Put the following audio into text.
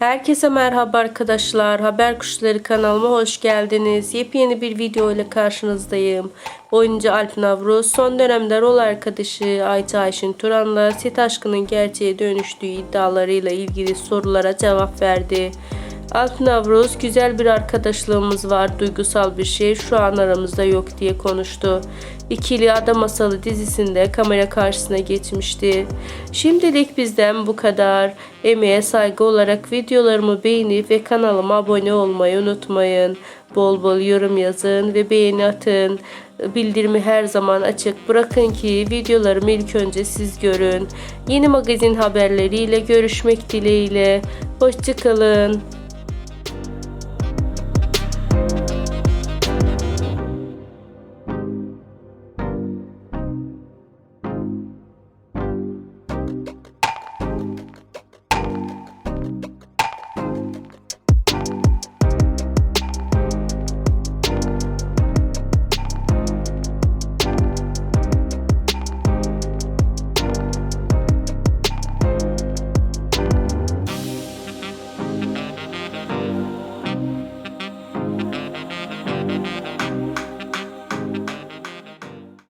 Herkese merhaba arkadaşlar. Haber Kuşları kanalıma hoş geldiniz. Yepyeni bir video ile karşınızdayım. Oyuncu Alp Navruz son dönemde rol arkadaşı Ayça Ayşin Turan'la set aşkının gerçeğe dönüştüğü iddialarıyla ilgili sorulara cevap verdi. Alp Navruz güzel bir arkadaşlığımız var duygusal bir şey şu an aramızda yok diye konuştu. İkili Ada Masalı dizisinde kamera karşısına geçmişti. Şimdilik bizden bu kadar. Emeğe saygı olarak videolarımı beğenip ve kanalıma abone olmayı unutmayın. Bol bol yorum yazın ve beğeni atın. Bildirimi her zaman açık bırakın ki videolarımı ilk önce siz görün. Yeni magazin haberleriyle görüşmek dileğiyle. Hoşçakalın.